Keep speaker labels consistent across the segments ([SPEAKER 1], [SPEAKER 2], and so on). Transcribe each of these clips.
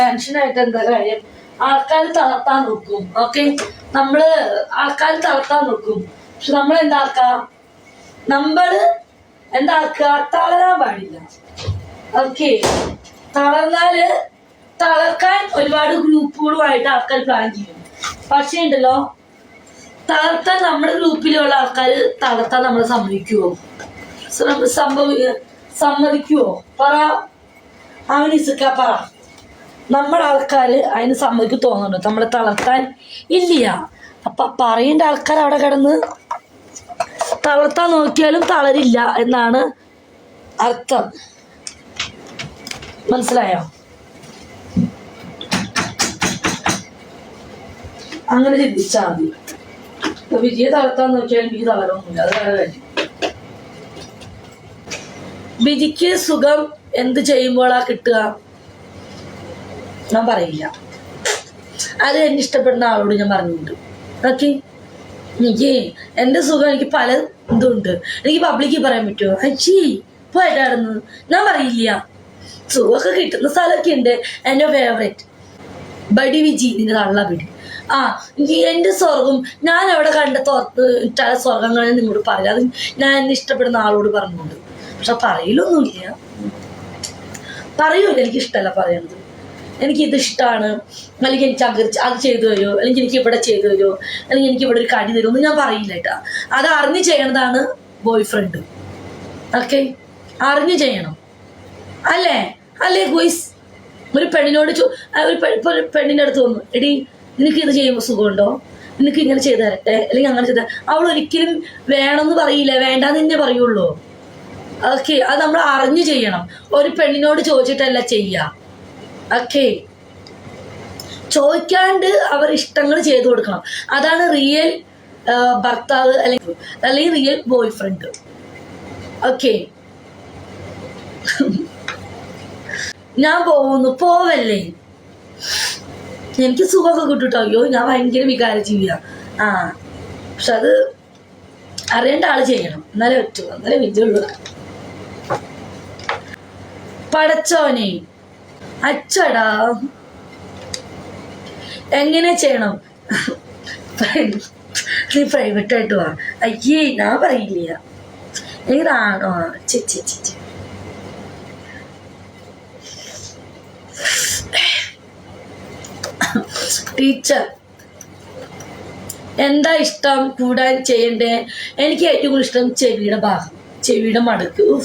[SPEAKER 1] ടെൻഷനായിട്ട് എന്താ കാര്യം? ആൾക്കാർ തളർത്താൻ നോക്കും ഓക്കെ നമ്മൾ ആൾക്കാർ തളർത്താൻ നോക്കും. പക്ഷെ നമ്മൾ എന്താക്ക? നമ്മൾ എന്താക്കുക? തളരാൻ പാടില്ല. ഓക്കെ തളർന്നാൽ തളർക്കാൻ ഒരുപാട് ഗ്രൂപ്പുകളുമായിട്ട് ആൾക്കാർ പ്ലാൻ ചെയ്യും. പക്ഷേ ഉണ്ടല്ലോ തളർത്താൻ നമ്മുടെ ഗ്രൂപ്പിലുള്ള ആൾക്കാർ തളർത്താൻ നമ്മളെ സമ്മതിക്കുവോ? സംഭവി സമ്മതിക്കുവോ? പറ. അവൻ പറ. നമ്മുടെ ആൾക്കാർ അതിന് സമ്മതിക്ക് തോന്നുന്നുണ്ട്. നമ്മളെ തളർത്താൻ ഇല്ല. അപ്പൊ പറയേണ്ട ആൾക്കാർ അവിടെ കിടന്ന് തളർത്താൻ നോക്കിയാലും തളരില്ല എന്നാണ് അർത്ഥം. മനസ്സിലായോ? അങ്ങനെ ചിന്തിച്ചാൽ മതി. ഇപ്പൊ വിജയ തളർത്താൻ നോക്കിയാലും ഈ തളരൊന്നുമില്ല. അത് വേറെ കാര്യം. വിജിക്ക് സുഖം എന്ത് ചെയ്യുമ്പോഴാ കിട്ടുക? ഞാൻ പറയില്ല. അത് എന്നെ ഇഷ്ടപ്പെടുന്ന ആളോട് ഞാൻ പറഞ്ഞിട്ടുണ്ട്. ഓക്കെ എനിക്ക് എന്റെ സുഖം എനിക്ക് പല ഇതുണ്ട്. എനിക്ക് പബ്ലിക്കിൽ പറയാൻ പറ്റുമോ അച്ചി പോയിട്ടായിരുന്നു ഞാൻ പറയില്ല. സുഖമൊക്കെ കിട്ടുന്ന സ്ഥലമൊക്കെ ഉണ്ട്. എന്റെ ഫേവറേറ്റ് ബഡി വിജി നിന്റെ തള്ള പിടി. ആ എന്റെ സ്വർഗം ഞാൻ അവിടെ കണ്ട തോർത്ത് ചില സ്വർഗങ്ങളെ നിങ്ങളോട് പറയാം അത് ഞാൻ എന്നെ ഇഷ്ടപ്പെടുന്ന ആളോട് പറഞ്ഞുകൊണ്ട് പക്ഷെ പറയലൊന്നുമില്ല. പറയൂല എനിക്ക് ഇഷ്ടമല്ല പറയണത്. എനിക്ക് ഇത് ഇഷ്ടമാണ് അല്ലെങ്കിൽ എനിക്ക് അത് അത് ചെയ്തു തരുമോ? അല്ലെങ്കിൽ എനിക്ക് ഇവിടെ ചെയ്തു തരുമോ? അല്ലെങ്കിൽ എനിക്ക് ഇവിടെ ഒരു കടി തരുമോ? എന്ന് ഞാൻ പറയില്ല കേട്ടാ. അത് അറിഞ്ഞ് ചെയ്യണതാണ് ബോയ് ഫ്രണ്ട് ഓക്കെ അറിഞ്ഞ് ചെയ്യണം. അല്ലേ? അല്ലേ ഗോയ്സ്? ഒരു പെണ്ണിനോട് ഒരു പെണ്ണിന്റെ അടുത്ത് വന്നു. എടി നിനക്ക് ഇത് ചെയ്യുമ്പോൾ സുഖമുണ്ടോ? നിനക്ക് ഇങ്ങനെ ചെയ്തു തരട്ടെ? അല്ലെങ്കിൽ അങ്ങനെ ചെയ്ത അവൾ ഒരിക്കലും വേണമെന്ന് പറയില്ല. വേണ്ടാന്ന് തന്നെ പറയുള്ളൂ. ഓക്കെ അത് നമ്മൾ അറിഞ്ഞു ചെയ്യണം. ഒരു പെണ്ണിനോട് ചോദിച്ചിട്ടല്ല ചെയ്യുക ഓക്കെ ചോദിക്കാണ്ട് അവർ ഇഷ്ടങ്ങൾ ചെയ്തു കൊടുക്കണം. അതാണ് റിയൽ ഭർത്താവ് അല്ലെങ്കിൽ അല്ലെങ്കിൽ റിയൽ ബോയ് ഫ്രണ്ട് ഓക്കെ ഞാൻ പോകുന്നു. പോവല്ലേ? എനിക്ക് സുഖമൊക്കെ കിട്ടുട്ടോ. അയ്യോ ഞാൻ ഭയങ്കര വികാര ജീവിയാ ആ. പക്ഷെ അത് അറിയേണ്ട ആൾ ചെയ്യണം. എന്നാലേ പറ്റൂ. എന്നാലേ വിജയുള്ളൂ പടച്ചോനെ അച്ചടാ. എങ്ങനെ ചെയ്യണം? നീ പ്രൈവറ്റ് ആയിട്ട് വാ. അയ്യേ ഞാൻ പറയില്ല. ഇതാണോ? ചേച്ചി ചേച്ചി. ടീച്ചർ എന്താ ഇഷ്ടം? കൂടാൻ ചെയ്യണ്ടേ? എനിക്ക് ഏറ്റവും കൂടുതൽ ഇഷ്ടം ചെവിയുടെ ഭാഗം. ചെവിയുടെ മടക്ക്.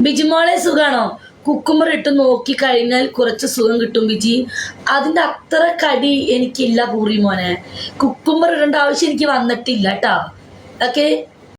[SPEAKER 1] ബിജിമോളെ സുഖാണോ? കുക്കുമ്പർ ഇട്ട് നോക്കി കഴിഞ്ഞാൽ കുറച്ച് സുഖം കിട്ടും വിജി. അതിന്റെ അത്ര കടി എനിക്കില്ല പൂറി മോനെ. കുക്കുമ്പർ ഇടേണ്ട ആവശ്യം എനിക്ക് വന്നിട്ടില്ല കേട്ടാ ഓക്കെ